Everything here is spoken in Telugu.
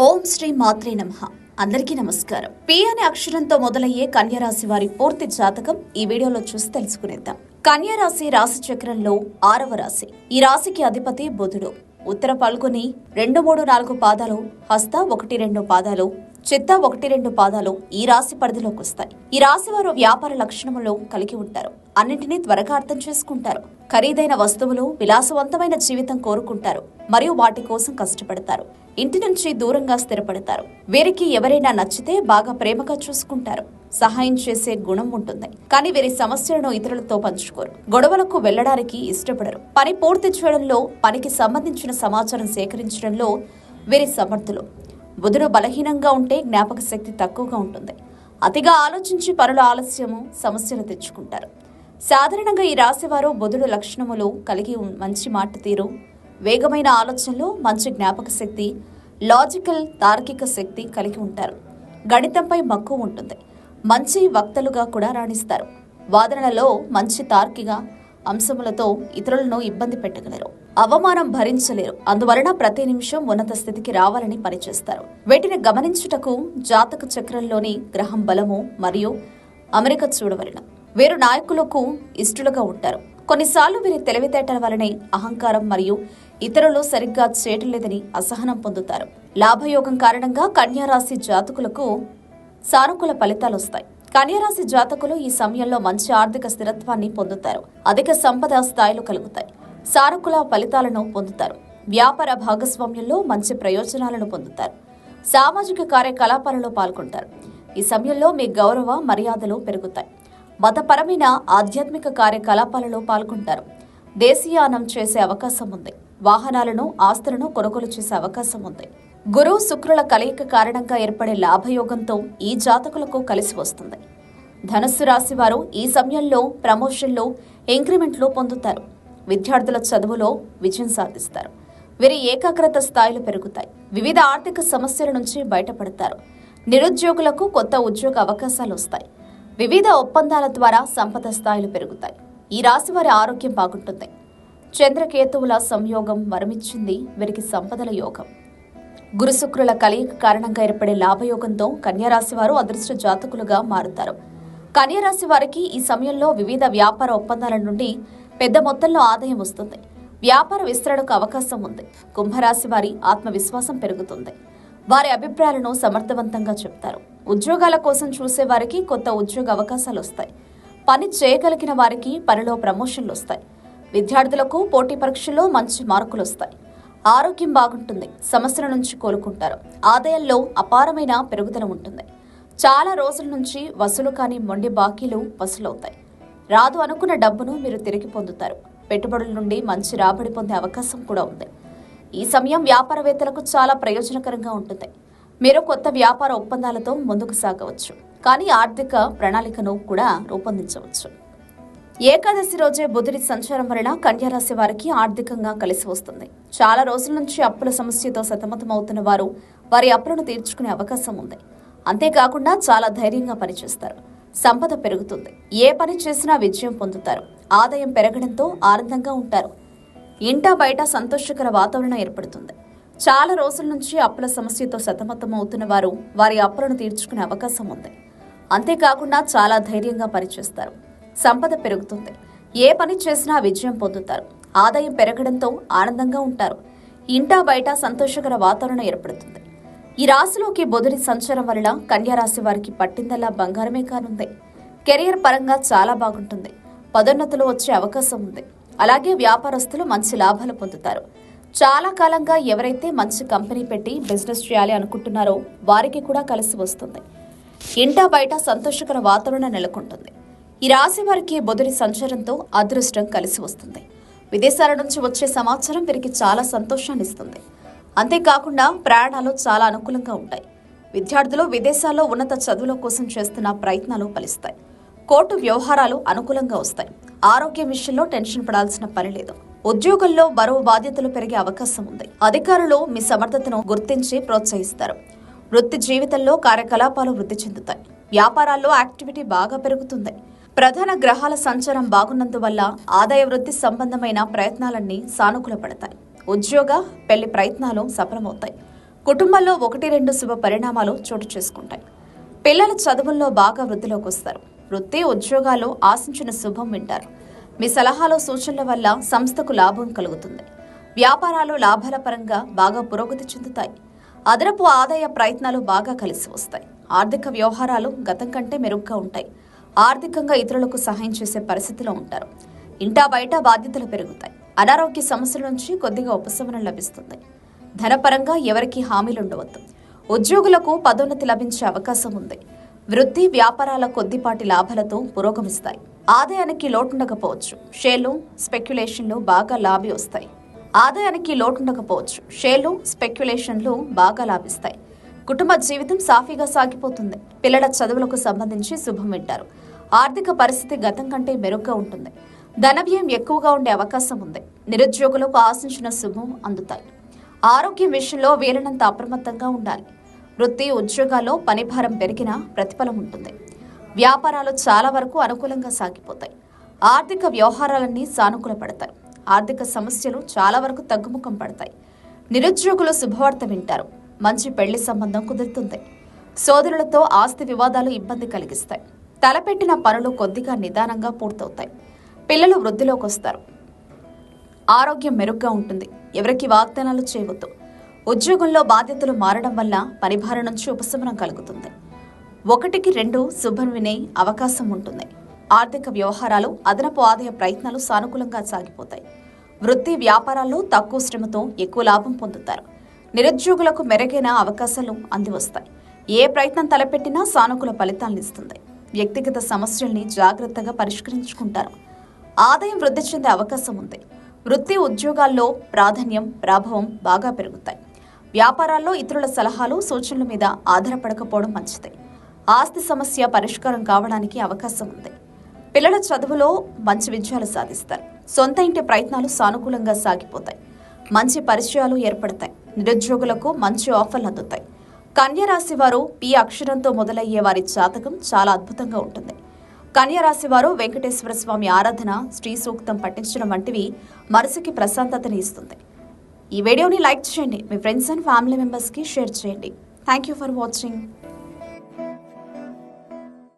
ఓం శ్రీ మాత్రే నమః. అందరికీ నమస్కారం. పి అనే అక్షరంతో మొదలయ్యే కన్యరాశి వారి పూర్తి జాతకం ఈ వీడియోలో చూసి తెలుసుకునేద్దాం. కన్యరాశి రాశి చక్రంలో ఆరవ రాశి. ఈ రాశికి అధిపతి బుధుడు. ఉత్తర పాల్గొని రెండు మూడు నాలుగు పాదాలు హస్త ఒకటి రెండు పాదాలు చిత్త ఒకటి రెండు పాదాలు ఈ రాశి పరిధిలోకి వస్తాయి. ఈ రాశి వారు వ్యాపార లక్షణములు కలిగి ఉంటారు. అన్నింటినీ త్వరగా అర్థం చేసుకుంటారు. ఖరీదైన వస్తువులు విలాసవంతమైన జీవితం కోరుకుంటారు. మరియు వాటి కోసం కష్టపడతారు. ఇంటి నుంచి దూరంగా స్థిరపడతారు. వీరికి ఎవరైనా నచ్చితే బాగా ప్రేమగా చూసుకుంటారు. సహాయం చేసే గుణం ఉంటుంది. కానీ వీరి సమస్యలను ఇతరులతో పంచుకోరు. గొడవలకు వెళ్ళడానికి ఇష్టపడరు. పని పూర్తి చేయడంలో పనికి సంబంధించిన సమాచారం సేకరించడంలో వీరి సమర్థులు. బుధుడు బలహీనంగా ఉంటే జ్ఞాపక శక్తి తక్కువగా ఉంటుంది. అతిగా ఆలోచించి పనుల ఆలస్యము సమస్యలు తెచ్చుకుంటారు. సాధారణంగా ఈ రాశివారు బుధుడు లక్షణములు కలిగి మంచి మాట తీరు వేగమైన ఆలోచనలు మంచి జ్ఞాపక శక్తి లాజికల్ తార్కిక శక్తి కలిగి ఉంటారు. గణితంపై మక్కువ ఉంటుంది. మంచి వక్తలుగా కూడా రాణిస్తారు. వాదనలలో మంచి తార్కిక అంశములతో ఇతరులను ఇబ్బంది పెట్టగలరు. అవమానం భరించలేరు. అందువలన ప్రతి నిమిషం ఉన్నత స్థితికి రావాలని పనిచేస్తారు. వీటిని గమనించుటకు జాతక చక్రంలోని గ్రహం బలము మరియు అమెరికా చూడవలన. వీరు నాయకులకు ఇష్టలుగా ఉంటారు. కొన్నిసార్లు వీరి తెలివితేటల వలనే అహంకారం మరియు ఇతరులు సరిగ్గా చేయటలేదని అసహనం పొందుతారు. లాభయోగం కారణంగా కన్యారాశి జాతకులకు సానుకూల ఫలితాలు వస్తాయి కన్యరాశి జాతకులు ఈ సమయంలో మంచి ఆర్థిక స్థిరత్వాన్ని పొందుతారు. అధిక సంపద స్థాయిలు కలుగుతాయి. సానుకూల ఫలితాలను పొందుతారు. వ్యాపార భాగస్వామ్యంలో మంచి ప్రయోజనాలను పొందుతారు. సామాజిక కార్యకలాపాలలో పాల్గొంటారు. ఈ సమయంలో మీ గౌరవ మర్యాదలు పెరుగుతాయి. మతపరమైన ఆధ్యాత్మిక కార్యకలాపాలలో పాల్గొంటారు. దేశీయానం చేసే అవకాశం ఉంది. వాహనాలను ఆస్తులను కొనుగోలు చేసే అవకాశం ఉంది. గురువు శుక్రుల కలయిక కారణంగా ఏర్పడే లాభయోగంతో ఈ జాతకులకు కలిసి వస్తుంది. ధనస్సు రాశి వారు ఈ సమయంలో ప్రమోషన్లు ఇంక్రిమెంట్లు పొందుతారు. విద్యార్థుల చదువులో విజయం సాధిస్తారు. వీరి ఏకాగ్రత స్థాయిలు పెరుగుతాయి. వివిధ ఆర్థిక సమస్యల నుంచి బయటపడతారు. నిరుద్యోగులకు కొత్త ఉద్యోగ అవకాశాలు వస్తాయి. వివిధ ఒప్పందాల ద్వారా సంపద స్థాయిలు పెరుగుతాయి. ఈ రాశి వారి ఆరోగ్యం బాగుంటుంది. చంద్రకేతువుల సంయోగం వరమిచ్చింది వీరికి సంపదల యోగం. గురుశుక్రుల కలయిక కారణంగా ఏర్పడే లాభయోగంతో కన్యారాశి వారు అదృష్ట జాతకులుగా మారుతారు. కన్యారాశి వారికి ఈ సమయంలో వివిధ వ్యాపార ఒప్పందాల నుండి పెద్ద మొత్తంలో ఆదాయం వస్తుంది. వ్యాపార విస్తరణకు అవకాశం ఉంది. కుంభరాశి వారి ఆత్మవిశ్వాసం పెరుగుతుంది. వారి అభిప్రాయాలను సమర్థవంతంగా చెప్తారు. ఉద్యోగాల కోసం చూసే వారికి కొత్త ఉద్యోగ అవకాశాలు వస్తాయి. పని చేయగలిగిన వారికి పనిలో ప్రమోషన్లు వస్తాయి. విద్యార్థులకు పోటీ పరీక్షల్లో మంచి మార్కులు వస్తాయి. ఆరోగ్యం బాగుంటుంది సమస్యల నుంచి కోలుకుంటారు. ఆదాయంలో అపారమైన పెరుగుదల ఉంటుంది. చాలా రోజుల నుంచి వసూలు కాని మొండి బాకీలు వసూలవుతాయి. రాదు అనుకున్న డబ్బును మీరు తిరిగి పొందుతారు. పెట్టుబడుల నుండి మంచి రాబడి పొందే అవకాశం కూడా ఉంది. ఈ సమయం వ్యాపారవేత్తలకు చాలా ప్రయోజనకరంగా ఉంటుంది. మీరు కొత్త వ్యాపార ఒప్పందాలతో ముందుకు సాగవచ్చు. కానీ ఆర్థిక ప్రణాళికను కూడా రూపొందించవచ్చు. ఏకాదశి రోజే బుధుడి సంచారం వలన కన్యారాశి వారికి ఆర్థికంగా కలిసి వస్తుంది. చాలా రోజుల నుంచి అప్పుల సమస్యతో సతమతమవుతున్న వారు వారి అప్పులను తీర్చుకునే అవకాశం ఉంది. అంతేకాకుండా చాలా ధైర్యంగా పనిచేస్తారు. సంపద పెరుగుతుంది. ఏ పని చేసినా విజయం పొందుతారు. ఆదాయం పెరగడంతో ఆనందంగా ఉంటారు. ఇంట బయట సంతోషకర వాతావరణం ఏర్పడుతుంది. చాలా రోజుల నుంచి అప్పుల సమస్యతో సతమతం అవుతున్న వారు వారి అప్పులను తీర్చుకునే అవకాశం ఉంది. అంతేకాకుండా చాలా ధైర్యంగా పనిచేస్తారు. సంపద పెరుగుతుంది. ఏ పని చేసినా విజయం పొందుతారు. ఆదాయం పెరగడంతో ఆనందంగా ఉంటారు. ఇంటా బయట సంతోషకర వాతావరణం ఏర్పడుతుంది. ఈ రాశిలోకి బుధుడి సంచారం వలన కన్యారాశి వారికి పట్టిందల్లా బంగారమే కానుంది. కెరియర్ పరంగా చాలా బాగుంటుంది. పదోన్నతులు వచ్చే అవకాశం ఉంది. అలాగే వ్యాపారస్తులు మంచి లాభాలు పొందుతారు. చాలా కాలంగా ఎవరైతే మంచి కంపెనీ పెట్టి బిజినెస్ చేయాలి అనుకుంటున్నారో వారికి కూడా కలిసి వస్తుంది. ఇంటా బయట సంతోషకర వాతావరణం నెలకొంటుంది. ఈ రాశి వారికి బుధుడి సంచారంతో అదృష్టం కలిసి వస్తుంది. విదేశాల నుంచి వచ్చే సమాచారం వీరికి చాలా సంతోషాన్ని ఇస్తుంది. అంతేకాకుండా ప్రయాణాలు చాలా అనుకూలంగా ఉంటాయి. విద్యార్థులు విదేశాల్లో ఉన్నత చదువుల కోసం చేస్తున్న ప్రయత్నాలు ఫలిస్తాయి. కోర్టు వ్యవహారాలు అనుకూలంగా వస్తాయి. ఆరోగ్యం విషయంలో టెన్షన్ పడాల్సిన పని లేదు. ఉద్యోగంలో బరువు బాధ్యతలు పెరిగే అవకాశం ఉంది. అధికారులు మీ సమర్థతను గుర్తించి ప్రోత్సహిస్తారు. వృత్తి జీవితంలో కార్యకలాపాలు వృద్ధి చెందుతాయి. వ్యాపారాల్లో యాక్టివిటీ బాగా పెరుగుతుంది. ప్రధాన గ్రహాల సంచారం బాగున్నందువల్ల ఆదాయ వృద్ధి సంబంధమైన ప్రయత్నాలన్నీ సానుకూలపడతాయి ఉద్యోగ పెళ్ళి ప్రయత్నాలు సఫలమవుతాయి. కుటుంబంలో ఒకటి రెండు శుభ పరిణామాలు చోటు చేసుకుంటాయి. పిల్లల చదువుల్లో బాగా వృద్ధిలోకి వస్తారు. వృత్తి ఉద్యోగాల్లో ఆశించిన శుభం వింటారు. మీ సలహాలు సూచనల వల్ల సంస్థకు లాభం కలుగుతుంది. వ్యాపారాలు లాభాల పరంగా బాగా పురోగతి చెందుతాయి. అదనపు ఆదాయ ప్రయత్నాలు బాగా కలిసి వస్తాయి. ఆర్థిక వ్యవహారాలు గతం కంటే మెరుగ్గా ఉంటాయి. ఆర్థికంగా ఇతరులకు సహాయం చేసే పరిస్థితిలో ఉంటారు. ఇంటా బయట బాధ్యతలు పెరుగుతాయి. అనారోగ్య సమస్యల నుంచి కొద్దిగా ఉపశమనం లభిస్తుంది. ధనపరంగా ఎవరికి హామీలు ఉండవద్దు. ఉద్యోగులకు పదోన్నతి లభించే అవకాశం ఉంది. వృత్తి వ్యాపారాల కొద్దిపాటి లాభాలతో పురోగమిస్తాయి. ఆదాయానికి లోటుండకపోవచ్చు. షేర్లు స్పెక్యులేషన్లు బాగా లాభి వస్తాయి. ఆదాయానికి లోటుండకపోవచ్చు. షేర్లు స్పెక్యులేషన్లు బాగా లాభిస్తాయి. కుటుంబ జీవితం సాఫీగా సాగిపోతుంది. పిల్లల చదువులకు సంబంధించి శుభం వింటారు. ఆర్థిక పరిస్థితి గతం కంటే మెరుగ్గా ఉంటుంది. ధన వ్యయం ఎక్కువగా ఉండే అవకాశం ఉంది. నిరుద్యోగులకు ఆశించిన శుభం అందుతాయి. ఆరోగ్యం విషయంలో వీలైనంత అప్రమత్తంగా ఉండాలి. వృత్తి ఉద్యోగాల్లో పనిభారం పెరిగినా ప్రతిఫలం ఉంటుంది. వ్యాపారాలు చాలా వరకు అనుకూలంగా సాగిపోతాయి. ఆర్థిక వ్యవహారాలన్నీ సానుకూల పడతాయి. ఆర్థిక సమస్యలు చాలా వరకు తగ్గుముఖం పడతాయి. నిరుద్యోగులు శుభవార్త వింటారు. మంచి పెళ్ళి సంబంధం కుదురుతుంది. సోదరులతో ఆస్తి వివాదాలు ఇబ్బంది కలిగిస్తాయి. తలపెట్టిన పనులు కొద్దిగా నిదానంగా పూర్తవుతాయి. పిల్లలు వృద్ధిలోకి వస్తారు. ఆరోగ్యం మెరుగ్గా ఉంటుంది. ఎవరికి వాగ్దానాలు చేయవద్దు. ఉద్యోగంలో బాధ్యతలు మారడం వల్ల పనిభారం నుంచి ఉపశమనం కలుగుతుంది. ఒకటికి రెండు శుభం వినే అవకాశం ఉంటుంది. ఆర్థిక వ్యవహారాలు అదనపు ఆదాయ ప్రయత్నాలు సానుకూలంగా సాగిపోతాయి. వృత్తి వ్యాపారాల్లో తక్కువ శ్రమతో ఎక్కువ లాభం పొందుతారు. నిరుద్యోగులకు మెరుగైన అవకాశాలు అందివస్తాయి. ఏ ప్రయత్నం తలపెట్టినా సానుకూల ఫలితాలను ఇస్తుంది. వ్యక్తిగత సమస్యల్ని జాగ్రత్తగా పరిష్కరించుకుంటారు. ఆదాయం వృద్ధి చెందే అవకాశం ఉంది. వృత్తి ఉద్యోగాల్లో ప్రాధాన్యం ప్రభావం బాగా పెరుగుతాయి. వ్యాపారాల్లో ఇతరుల సలహాలు సూచనల మీద ఆధారపడకపోవడం మంచిది. ఆస్తి సమస్య పరిష్కారం కావడానికి అవకాశం ఉంది. పిల్లల చదువులో మంచి విజయాలు సాధిస్తారు. సొంత ఇంటి ప్రయత్నాలు సానుకూలంగా సాగిపోతాయి. మంచి పరిచయాలు ఏర్పడతాయి. నిరుద్యోగులకు మంచి ఆఫర్లు అందుతాయి. కన్యరాశి వారు పి అక్షరంతో మొదలయ్యే వారి జాతకం చాలా అద్భుతంగా ఉంటుంది. కన్యరాశి వారు వెంకటేశ్వర స్వామి ఆరాధన శ్రీ సూక్తం పఠించడం వంటివి మనసుకి ప్రశాంతతని ఇస్తుంది. ఈ వీడియోని లైక్ చేయండి. మీ ఫ్రెండ్స్ అండ్ ఫ్యామిలీ మెంబర్స్కి షేర్ చేయండి. Thank you for watching